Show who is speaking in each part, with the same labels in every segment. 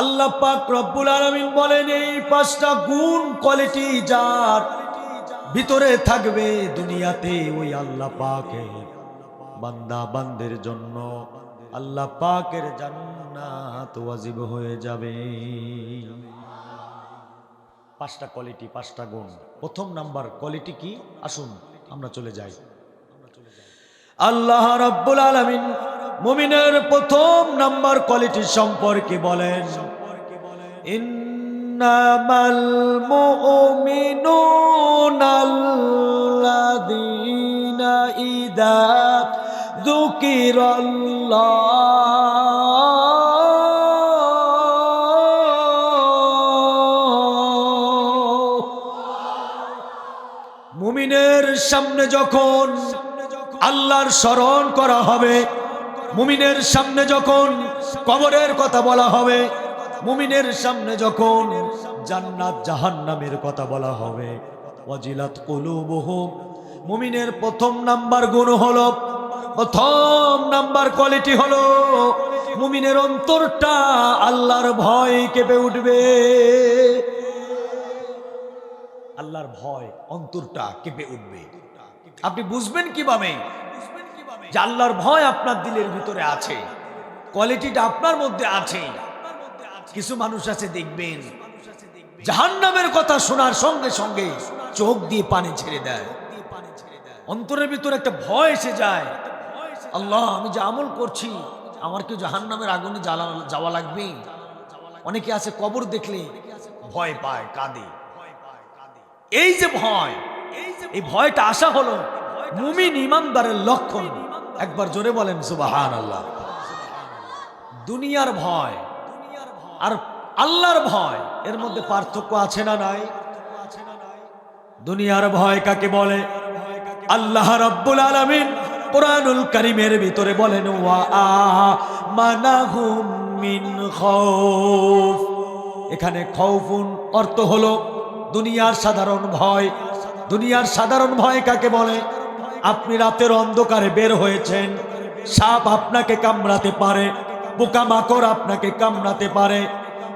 Speaker 1: আল্লাহ পাক রব্বুল আলামিন বলেন, এই পাঁচটা গুণ কোয়ালিটি যার ভিতরে থাকবে দুনিয়াতে ওই আল্লাহ পাকে বান্দা বান্দের জন্য। আল্লাহ পাকের জান্নাত ওয়াজিব হয়ে যাবে। পাঁচটা কোয়ালিটি পাঁচটা গুণ। প্রথম নাম্বার কোয়ালিটি কি? আসুন, আমরা চলে যাই। আল্লাহ রাব্বুল আলামিন মুমিনের প্রথম নাম্বার কোয়ালিটি সম্পর্কে বলেন। ইন্নামাল মুমিনুনা আল্লাযীনা ইযা যুকিরাল্লাহ। মুমিনের সামনে যখন আল্লাহর স্মরণ করা হবে মুমিনের সামনে যখন কবরের কথা বলা হবে, মুমিনের সামনে যখন জান্নাত জাহান্নামের কথা বলা হবে, ওয়াজিলাত মুমিনের প্রথম নাম্বার গুণ হলো, প্রথম নাম্বার কোয়ালিটি হলো, মুমিনের অন্তরটা আল্লাহর ভয় কেঁপে উঠবে। আল্লাহর ভয় অন্তরটা কেঁপে উঠবে। আপনি বুঝবেন কীভাবে? যে আল্লাহর ভয় আপনার দিলের ভিতরে আছে, কোয়ালিটিটা আপনার মধ্যে আছে। কিছু মানুষ আছে দেখবেন, জাহান্নামের কথা শোনার সঙ্গে সঙ্গে চোখ দিয়ে পানি ছেড়ে দেয়। অন্তরের ভিতরে একটা ভয় এসে যায়, আল্লাহ, আমি যে আমল করছি, আমার কি জাহান্নামের আগুনে জ্বালা- যাওয়া লাগবে? অনেকে আছে কবর দেখলে ভয় পায়, কাঁদে। এই যে ভয়, এই ভয়টা আসা হলো মুমিন ইমানদারের লক্ষণ। একবার জোরে বলেন সুবাহান আল্লাহ দুনিয়ার ভয় আর আল্লাহর ভয়, এর মধ্যে পার্থক্য আছে না নাই? দুনিয়ার ভয় কাকে বলে? আল্লাহ রব্বুল আলামিন কোরআনুল কারীমের ভিতরে বলেন মিন এখানে খৌফুন অর্থ হলো দুনিয়ার সাধারণ ভয়। দুনিয়ার সাধারণ ভয় কাকে বলে? আপনি রাতের অন্ধকারে বের হয়েছেন। সাপ আপনাকে কামড়াতে পারে, পোকামাকড় আপনাকে কামড়াতে পারে।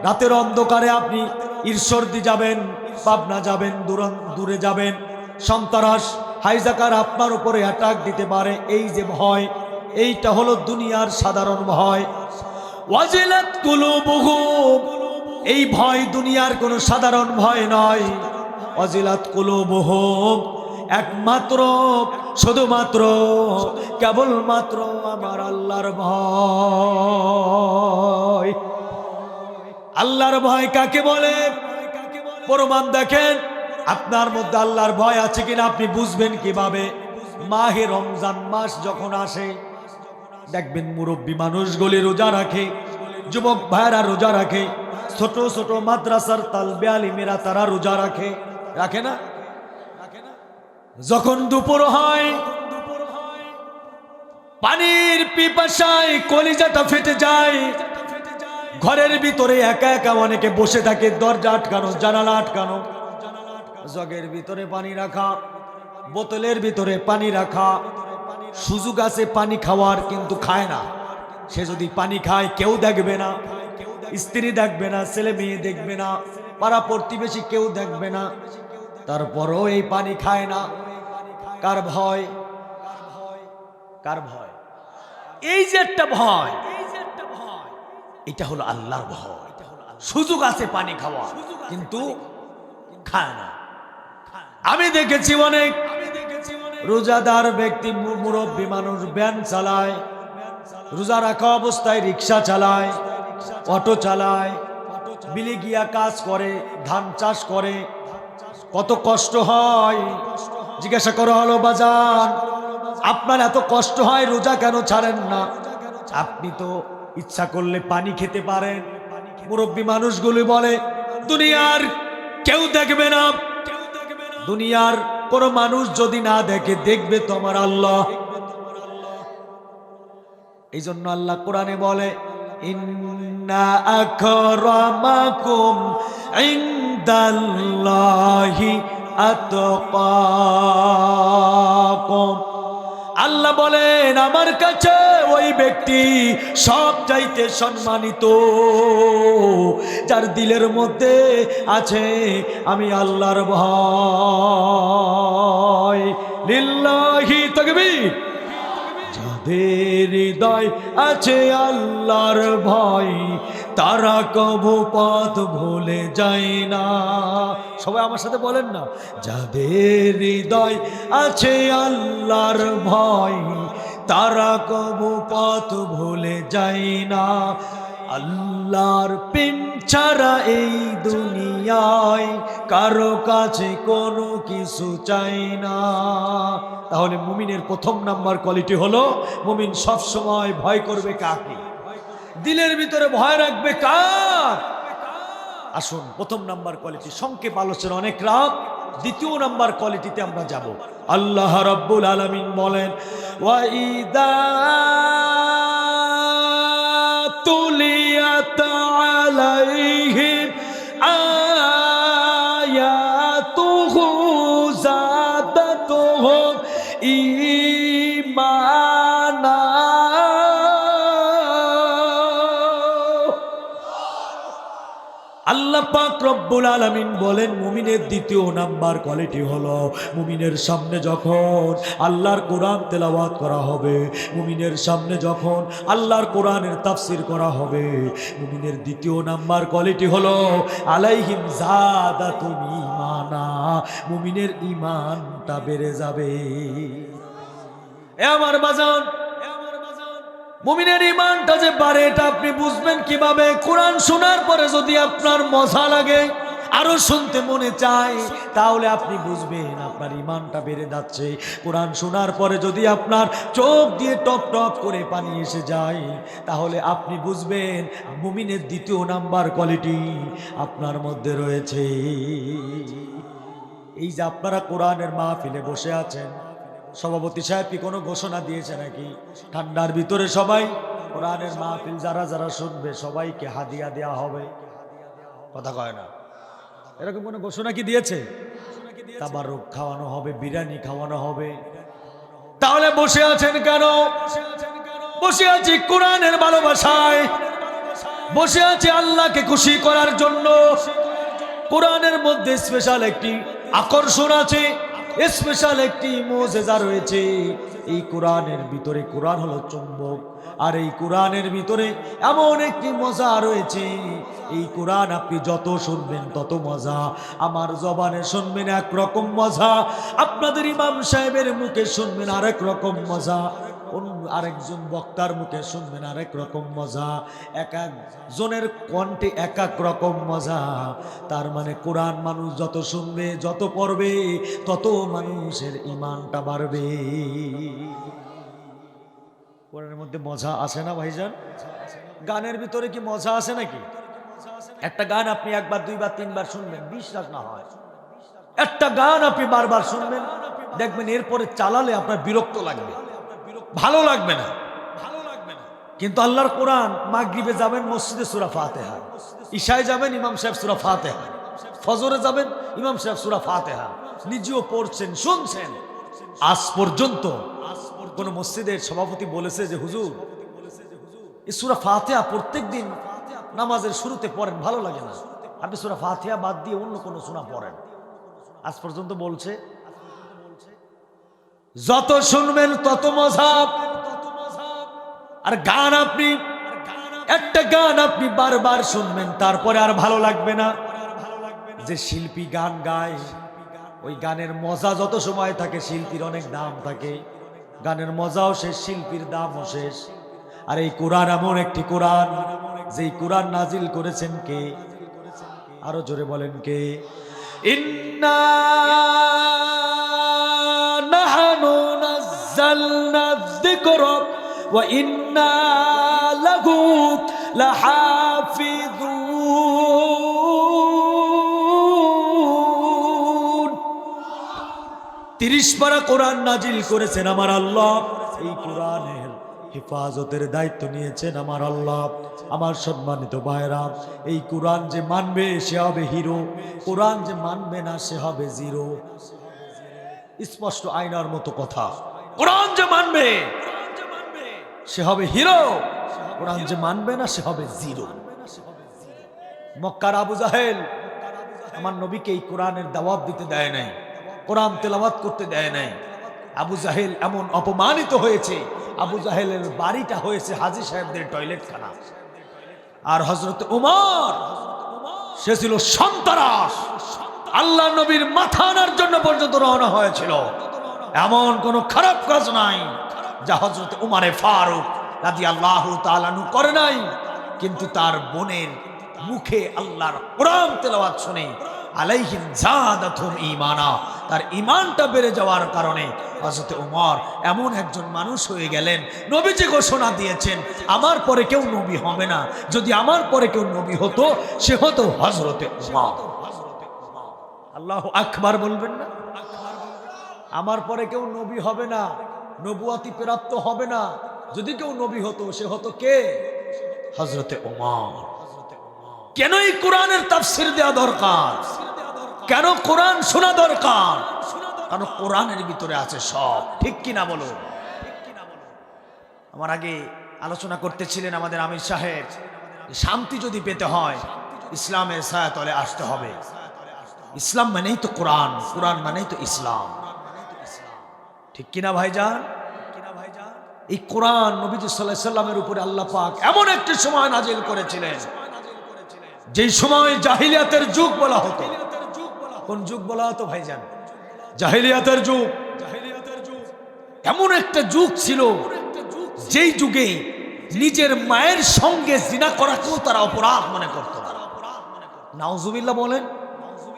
Speaker 1: রাতের অন্ধকারে আপনি ঈশ্বরদি যাবেন, পাবনা যাবেন দূরে যাবেন। সন্তারাস, হাইজাকার আপনার উপরে অ্যাটাক দিতে পারে। এই যে ভয়, এইটা হলো দুনিয়ার সাধারণ ভয়। এই ভয় দুনিয়ার কোনো সাধারণ ভয় নয়। অজিলাত কুলুবুহুম একমাত্র, শুধুমাত্র, কেবলমাত্র আমার আল্লাহর ভয়। আল্লাহর ভয় কাকে বলে? প্রমাণ দেখেন, আপনার মধ্যে আল্লাহর ভয় আছে কিনা আপনি বুঝবেন কীভাবে? মাহে রমজান মাস যখন আসে, দেখবেন মুরব্বী মানুষগুলি রোজা রাখে, যুবক ভাইরা রোজা রাখে, ছোট ছোট মাদ্রাসার তালবে আলিমেরা তারা রোজা রাখে। রাখে না? যখন দুপুর হয়, পানির পিপাসায় কলিজাটা ফেটে যায়। ঘরের ভিতরে একা একা অনেকে বসে থাকে, দরজা আটকানো, জানালা আটকানো। জগের ভিতরে পানি রাখা, বোতলের ভিতরে পানি রাখা। সুযোগ আছে পানি খাওয়ার, কিন্তু খায় না। সে যদি পানি খায়, কেউ দেখবে না। স্ত্রী দেখবে না, ছেলে মেয়ে দেখবে না। পাড়া প্রতিবেশী কেউ দেখবে না। তারপরও এই পানি খায় না। কার ভয়? কার ভয়? এই যে একটা ভয়, এটা হলো আল্লাহর ভয়। সুযোগ আছে পানি খাওয়া কিন্তু খায় না। আমি দেখেছি অনেক রোজাদার ব্যক্তি, মুরব্বী মানুষ ব্যান চালায়, রোজা রাখা অবস্থায় রিক্সা চালায়, অটো চালায়, বিলে গিয়া কাজ করে, ধান চাষ করে। কত কষ্ট হয়। জিজ্ঞাসা করা, হলো বাজান, আপনার এত কষ্ট হয়, রোজা কেন ছাড়েন না? আপনি তো ইচ্ছা করলে পানি খেতে পারেন। মুরব্বী মানুষগুলি বলে, দুনিয়ার কেউ দেখবে না। দুনিয়ার কোন মানুষ যদি না দেখে, দেখবে তোমার আল্লাহ। এই জন্য আল্লাহ কোরআনে বলে ইনদাল্লাহি আল্লাহ বলেন, আমার কাছে ওই ব্যক্তি সব চাইতে সম্মানিত, যার দিলের মধ্যে আছে আমি আল্লাহর ভয়। লিল্লাহি তাকবীর। যাদের হৃদয় আছে আল্লাহর ভয়। তারা কবু পথ ভুলে যায় না। সবাই আমার সাথে বলেন না, যাদের হৃদয় আছে আল্লাহর ভয়, তারা কবু পথ ভুলে যায় না। আল্লাহর প্রেম ছাড়া এই দুনিয়ায় কারও কাছে কোনো কিছু চাই না। তাহলে মুমিনের প্রথম নাম্বার কোয়ালিটি হলো, মুমিন সব সময় ভয় করবে কাকে? দিলের ভিতরে ভয় রাখবে কার? আসুন, প্রথম নাম্বার কোয়ালিটি সংক্ষেপ আলোচনা, অনেক রাত। দ্বিতীয় নাম্বার কোয়ালিটিতে আমরা যাব। আল্লাহ রাব্বুল আলামিন বলেন ওয়াইদা পাক রব্বুল আলামিন বলেন, মুমিনের দ্বিতীয় নাম্বার কোয়ালিটি হলো মুমিনের সামনে যখন আল্লাহর কোরআন তেলাওয়াত করা হবে, মুমিনের সামনে যখন আল্লাহর কোরআনের তাফসির করা হবে, মুমিনের দ্বিতীয় নাম্বার কোয়ালিটি হলো আলাইহিম জাদাতুম ঈমানা, মুমিনের ঈমানটা বেড়ে যাবে। এ আমার বাজান মুমিনের ইমানটা যে বাড়ে, এটা আপনি বুঝবেন কীভাবে? কোরআন শোনার পরে যদি আপনার মজা লাগে, আরও শুনতে মনে চায়, তাহলে আপনি বুঝবেন আপনার ইমানটা বেড়ে যাচ্ছে। কোরআন শোনার পরে যদি আপনার চোখ দিয়ে টপ টপ করে পানি এসে যায়, তাহলে আপনি বুঝবেন, মুমিনের দ্বিতীয় নাম্বার কোয়ালিটি আপনার মধ্যে রয়েছে। এই যে আপনারা কোরআনের মাহফিলে বসে আছেন সভাপতি সাহেব কি কোনো ঘোষণা দিয়েছে নাকি? ঠান্ডার ভিতরে সবাই কোরআনের মাহফিল যারা যারা শুনবে সবাইকে হাদিয়া দেওয়া হবে। কথা কয় না? এরকম কোনো ঘোষণা কি দিয়েছে? তাবারক খাওয়ানো হবে, বিরিয়ানি খাওয়ানো হবে। তাহলে বসে আছেন কেন? বসে আছি কোরআনের ভালোবাসায়। বসে আছি আল্লাহকে খুশি করার জন্য। কোরআনের মধ্যে স্পেশাল একটি আকর্ষণ আছে। স্পেশাল একটি মোজেজা রয়েছে। এই কোরআনের ভিতরে, কোরআন হলো চুম্বক। আর এই কোরআনের ভিতরে এমন একটি মজা রয়েছে। এই কোরআন আপনি যত শুনবেন তত মজা। আমার জবানে শুনবেন একরকম মজা। আপনাদের ইমাম সাহেবের মুখে শুনবেন আরেক রকম মজা। অন্য আরেকজন বক্তার মুখে শুনবেন আরেক রকম মজা। এক একজনের কণ্ঠে এক এক রকম মজা। তার মানে কোরআন মানুষ যত শুনবে, যত পড়বে, তত মানুষের ইমানটা বাড়বে। কোরআনের মধ্যে মজা আসে না ভাইজান? গানের ভিতরে কি মজা আছে নাকি? একটা গান আপনি একবার, দুইবার, তিনবার শুনবেন, বিশ্বাস না হয়। একটা গান আপনি বারবার শুনবেন, দেখবেন এরপরে চালালে আপনার বিরক্ত লাগবে। ভালো লাগবে না। ভালো লাগবে না। কিন্তু আল্লাহর কোরআন, মাগরিবে যাবেন মসজিদে সুরা ফাতেহা। ঈশায় যাবেন ইমাম সাহেব সুরা ফাতেহা। ফজরে যাবেন ইমাম সাহেব সুরা ফাতেহা। নিজেও পড়ছেন, শুনছেন। আজ পর্যন্ত কোন মসজিদের সভাপতি বলেছে যে, হুজুর সুরা ফাতেহা প্রত্যেক দিন নামাজের শুরুতে পড়েন, ভালো লাগে না। আপনি সুরা ফাতেহা বাদ দিয়ে অন্য কোনো সুরা পড়েন। আজ পর্যন্ত বলছে যত শুনবেন, তত মজা। আর গান আপনি, একটা গান আপনি বারবার শুনবেন, তারপরে আর ভালো লাগবে না। যে শিল্পী গান গায়, ওই গানের মজা যত সময় থাকে, শিল্পীর অনেক দাম থাকে। গানের মজাও শেষ, শিল্পীর দামও শেষ। আর এই কোরআন এমন একটি কোরআন, যেই কোরআন নাজিল করেছেন কে? আরও জোরে বলেন কে? ইন্না নাযালনা যিকরা তিরিশ পারা কোরআন নাজিল করেছেন আমার আল্লাহ। এই কোরআনের হেফাজতের দায়িত্ব নিয়েছেন আমার আল্লাহ, আমার সম্মানিত ভাইরা এই কোরআন যে মানবে, সে হবে হিরো। কোরআন যে মানবে না, সে হবে জিরো। স্পষ্ট আয়নার মতো কথা। কোরআন যে মানবে, সে হবে হিরো। কোরআন যে মানবে না, সে হবে জিরো। মক্কার আবু জাহেল আমার নবীকে এই কোরআনের দাওয়াত দিতে দেয় নাই, কোরআন তেলাওয়াত করতে দেয় নাই। আবু জাহেল এমন অপমানিত হয়েছে, আবু জাহেলের বাড়িটা হয়েছে হাজি সাহেবদের টয়লেট খানা আর হজরত উমর, সে ছিল সন্তারাস। আল্লাহ নবীর মাথা আনার জন্য পর্যন্ত রওনা হয়েছিল। এমন কোন খারাপ কাজ নাই যা হজরত উমারে ফারুক রাজি আল্লাহ তালানু করে নাই। কিন্তু তার বোনের মুখে আল্লাহর কোরআন তেলাওয়াত শুনে আলাইহিম জাদাতুম ঈমানা, তার ঈমানটা বেড়ে যাওয়ার কারণে হযরত ওমর এমন একজন মানুষ হয়ে গেলেন, নবীজি ঘোষণা দিয়েছেন, আমার পরে কেউ নবী হবে না। যদি আমার পরে কেউ নবী হতো, সে হতো হযরতে ওমর আল্লাহ আকবার বলবেন না? আমার পরে কেউ নবী হবে না, নবুয়াতি প্রাপ্ত হবে না। যদি কেউ নবী হতো, সে হতো কে? হজরতে ওমর। কেন এই কোরআনের তাফসির দেওয়া দরকার? কেন কোরআন শোনা দরকার? কারণ কোরআনের ভিতরে আছে সব? ঠিক কিনা বলো আমার আগে আলোচনা করতেছিলেন আমাদের আমির সাহেব শান্তি যদি পেতে হয়, ইসলামের ছায়াতলে আসতে হবে। ইসলাম মানেই তো কোরআন কোরআন মানেই তো ইসলাম। ঠিক কিনা ভাইজান? এই কোরআন নবীজি সাল্লাহ সাল্লামের উপরে আল্লাহ পাক এমন একটি সময় নাজিল করেছিলেন, যেই সময় জাহিলিয়াতের যুগ বলা হতো। কোন যুগ বলা হতো ভাইজান? জাহিলিয়াতের যুগ। এমন একটা যুগ ছিল, যেই যুগে নিজের মায়ের সঙ্গে জিনা করাকেও তারা অপরাধ মনে করত নাউজুবিল্লাহ বলেন,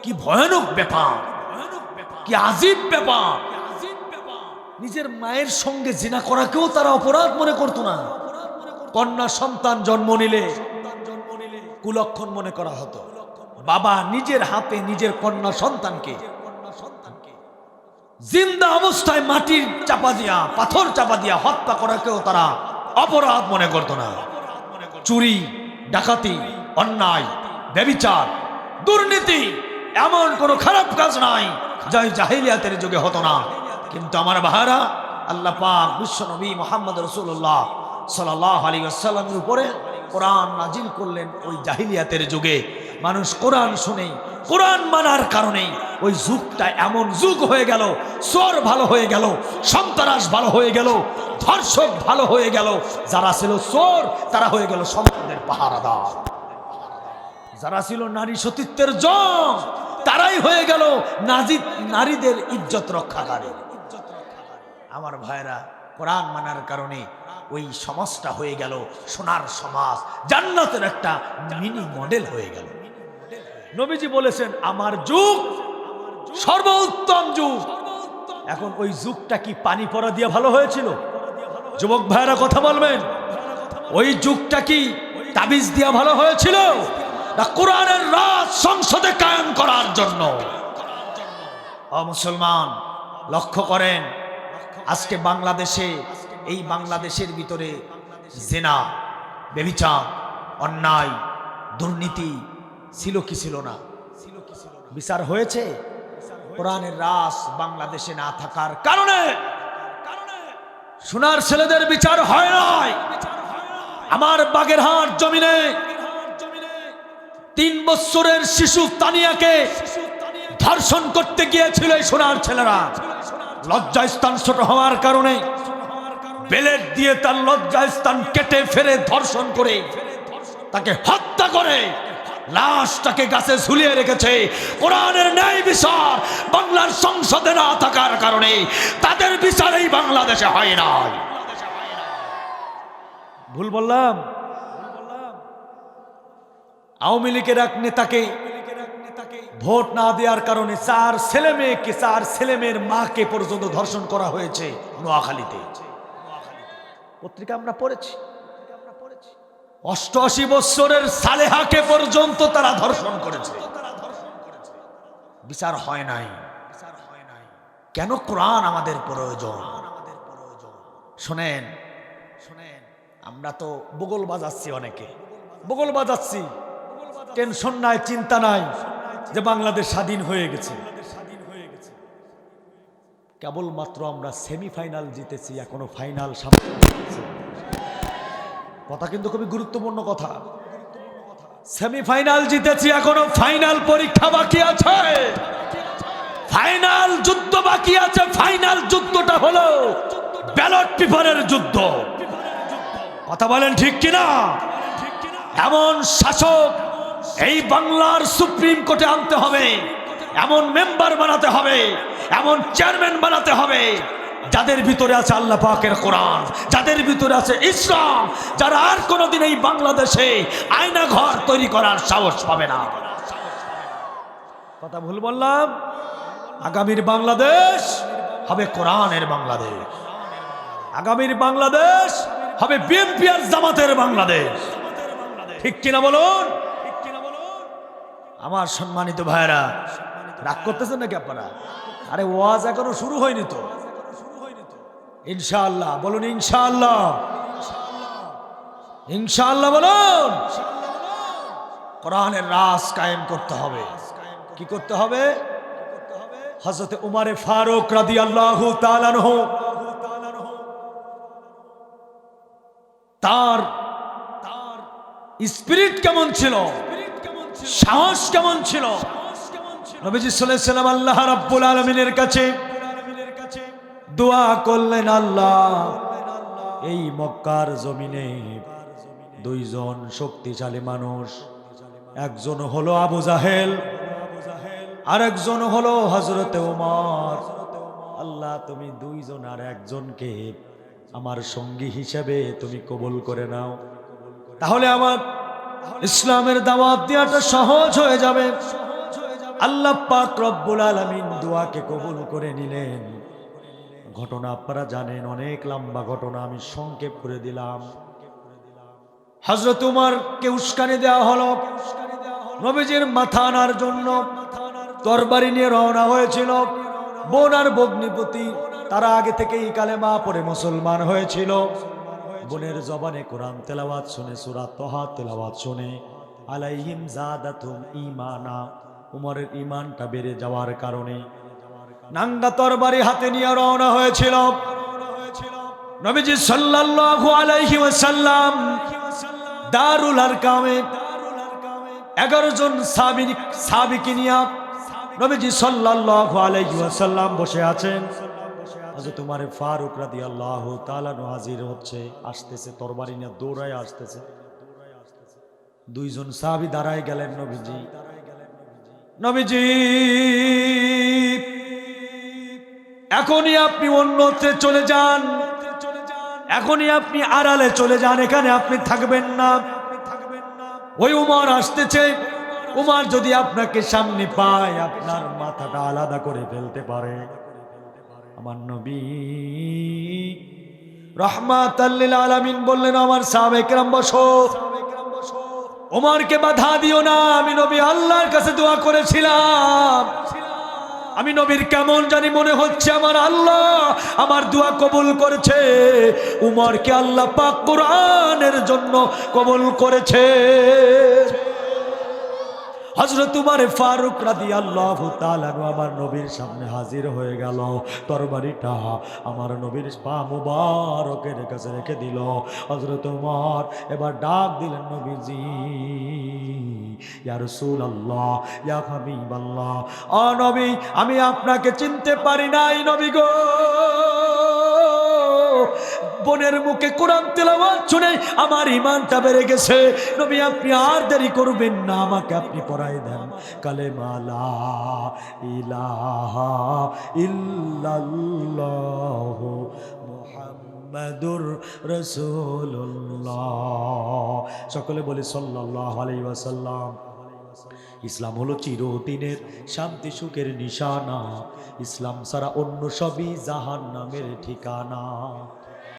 Speaker 1: কি ভয়ানক ব্যাপার, কি আজীব ব্যাপার। নিজের মায়ের সঙ্গে জিনা করাকেও তারা অপরাধ মনে করতো না। কন্যা সন্তান জন্ম নিলে কুলক্ষণ মনে করা হতো। বাবা নিজের হাতে নিজের কন্যা সন্তানকে জিন্দা অবস্থায় মাটির চাপা দিয়া, পাথর চাপা দিয়া হত্যা করাকেও তারা অপরাধ মনে করতো না। চুরি, ডাকাতি, অন্যায়, ব্যবিচার, দুর্নীতি এমন কোনো খারাপ কাজ নাই যাই জাহিলিয়াতের যুগে হতো না। কিন্তু আমার বাহারা আল্লাহ পাক বিশ্ব নবী মোহাম্মদ রসুল্লাহ সাল্লাহ আলী আসসালামের উপরে কোরআন নাজিল করলেন ওই জাহিলিয়াতের যুগে। মানুষ কোরআন শুনে, কোরআন মানার কারণে ওই যুগটা এমন যুগ হয়ে গেল চোর ভালো হয়ে গেল, সন্ত্রাস ভালো হয়ে গেল, ধর্ষক ভালো হয়ে গেল, যারা ছিল চোর তারা হয়ে গেল সম্পদের পাহারাদার। যারা ছিল নারী সতীত্বের জম তারাই হয়ে গেল নাজি নারীদের ইজ্জত রক্ষাকারী। আমার ভাইরা কোরআন মানার কারণে ওই সমাজটা হয়ে গেল সোনার সমাজ, জান্নাতের একটা মিনি মডেল হয়ে গেল। নবীজি বলেছেন, আমার যুগ সর্বোত্তম যুগ। এখন ওই যুগটা কি পানি পড়া দিয়ে ভালো হয়েছিল? যুবক ভাইরা কথা বলবেন। ওই যুগটা কি তাবিজ দিয়া ভালো হয়েছিল? না কোরআনের রাজ সংসদে কায়েম করার জন্য? অ মুসলমান, লক্ষ্য করেন আজকে বাংলাদেশে, এই বাংলাদেশের ভিতরে জেনা বেবিচার অন্যায়, দুর্নীতি ছিল কি ছিল না? বিচার হয়েছে? কোরআনের রাস বাংলাদেশে না থাকার কারণে। সোনার ছেলেদের বিচার হয় নাই। আমার বাগেরহাট জমিনে তিন বছরের শিশু তানিয়াকে ধর্ষণ করতে গিয়েছিল সোনার ছেলেরা। লজ্জা স্থান ছোট হওয়ার কারণে বেলেট দিয়ে তার লজ্জা স্থান কেটে ফেরে ধর্ষণ করে তাকে হত্যা করে। লাশটাকে গাছে ঝুলিয়ে রেখেছে। কোরআনের ন্যায় বিচার বাংলার সংসদে না থাকার কারণে তাদের বিচারেই বাংলাদেশে হয় নাই। ভুল বললাম? আওয়ামী লীগের এক নেতাকে ভোট না দেওয়ার কারণে চার ছেলে মেয়েকে, চার ছেলে মেয়ের মাকে পর্যন্ত ধর্ষণ করা হয়েছে নোয়াখালীতে। পত্রিকা আমরা পড়েছি। অষ্টআশি বৎসরের সালেহাকে পর্যন্ত তারা ধর্ষণ করেছে। বিচার হয় নাই। কেন কোরআন আমাদের প্রয়োজন? শোনেন শোনেন, আমরা তো বগল বাজাচ্ছি অনেকে। বগল বাজাচ্ছি। টেনশন নাই, চিন্তা নাই। যে বাংলাদেশ স্বাধীন হয়ে গেছে। কেবলমাত্র আমরা সেমিফাইনাল জিতেছি, এখনও ফাইনাল সামনে। কথা কিন্তু খুবই গুরুত্বপূর্ণ কথা। সেমিফাইনাল জিতেছি, এখনও ফাইনাল পরীক্ষা বাকি আছে। ফাইনাল যুদ্ধ বাকি আছে, ফাইনাল যুদ্ধটা হলো ব্যালট পেপারের যুদ্ধ। কথা বলেন ঠিক কিনা? এমন শাসক এই বাংলার সুপ্রিম কোর্টে আনতে হবে। এমন মেম্বার বানাতে হবে, এমন চেয়ারম্যান বানাতে হবে, যাদের ভিতরে আছে আল্লাহ পাকের কোরআন, যাদের ভিতরে আছে ইসলাম, যারা আর কোনোদিন এই বাংলাদেশে আয়না ঘর তৈরি করার সাহস পাবে না। কথা ভুল বললাম? আগামীর বাংলাদেশ হবে কোরআনের বাংলাদেশ। আগামীর বাংলাদেশ হবে বিএনপি আর জামাতের বাংলাদেশ। ঠিক কিনা বলুন? আমার সম্মানিত ভাইরা রাগ করতেছেন নাকি আপনারা? আরে, ওয়াজ এখনও শুরু হয়নি তো। ইনশাআল্লাহ, বলুন ইনশাআল্লাহ। ইনশাআল্লাহ বলুন। কোরআনের রাস কায়েম করতে হবে। কি করতে হবে? হজরত উমারে ফারুক রাদি আল্লাহ তার তার স্পিরিট কেমন ছিল? সাহস কেমন ছিল? নবীজি সাল্লাম আল্লাহ রাব্বুল আলমিনের কাছে দোয়া করলেন, আল্লাহ, এই মক্কার জমিনে দুইজন শক্তিশালী মানুষ, একজন হলো আবু জাহেল আর একজন হলো হজরতে ওমর। আল্লাহ, তুমি দুইজন আর একজনকে আমার সঙ্গী হিসেবে তুমি কবুল করে নাও। তাহলে আমার ইসলামের দাওয়াত দেওয়াটা সহজ হয়ে যাবে। আল্লাহ পাক রব্বুল আলামিন দোয়াকে কবুল করে নিলেন। ঘটনা আপনারা জানেন, অনেক লম্বা ঘটনা, আমি সংক্ষেপ করে দিলাম। হজরত উমারকে উস্কানি দেওয়া হলো। নবীজির মাথা আনার জন্য তরবারি নিয়ে রওনা হয়েছিল। বোন আর বগ্নিপতি, তারা আগে থেকেই কালেমা পড়ে মুসলমান হয়েছিল। বোনের জবানে কোরআন তেলাওয়াত শুনে, সুরা তহা তেলাওয়াত শুনে, আলাইহিম জাদাতুম ইমানা উমরের ইমানটা বেড়ে যাওয়ার কারণে নাঙ্গা তরবারি হাতে নিয়ে রওনা হয়েছিল। নবীজি সাল্লাল্লাহু আলাইহি ওয়াসাল্লাম দারুল আরকামে এগারো জন সাবিক সাবিকে নিয়ে নবীজি সাল্লাল্লাহু আলাইহি ওয়াসাল্লাম বসে আছেন। হযরত উমারে ফারুক রাদিয়াল্লাহু তাআলা হাজির হচ্ছে, আসতেছে, তরবারি নিয়ে দৌড়ায় আসতেছে। দুইজন সাহাবী দাঁড়ায় গেলেন নবীজি। নবীজি, এখনই আপনি অন্যত্রে চলে যান। এখনই আপনি আড়ালে চলে যান, এখানে আপনি থাকবেন না। ওই উমার আসতেছে। উমার যদি আপনাকে সামনে পায়, আপনার মাথাটা আলাদা করে ফেলতে পারে। আমার নবী। রহমাত আলামিন বললেন, আমার সাবেকরাম বসো। ওমরকে বাধা দিও না, আমি নবী আল্লাহর কাছে দোয়া করেছিলাম। আমি নবীর কেমন জানি মনে হচ্ছে আমার আল্লাহ আমার দোয়া কবুল করেছে। উমরকে আল্লাহ পাক কোরআনের জন্য কবুল করেছে। হজরত উমারে ফারুক রাদি আল্লাহ আমার নবীর সামনে হাজির হয়ে গেল। তরবারিটা আমার নবীর পা মুবারকের কাছে রেখে দিল। হজরত উমর এবার ডাক দিলেন নবীজি, ইয়া রসুল আল্লাহ ইয়া হাবিব আল্লাহ অ নবী, আমি আপনাকে চিনতে পারি নাই নবী গো। বোনের মুখে কোরআন তেলাওয়াত শুনে আমার ইমানটা বেড়ে গেছে। নবী, আপনি আর দেরি করবেন না, আমাকে আপনি পড়াই দেন। কালেমালা ইলাহা ইল্লাল্লাহ মুহাম্মাদুর রাসূলুল্লাহ। সকলে বলি সাল্লাল্লাহু আলাইহি ওয়াসাল্লাম, ইসলাম হলো চিরদিনের শান্তি সুখের নিশানা। ইসলাম ছাড়া অন্য সবই জাহান নামের ঠিকানা।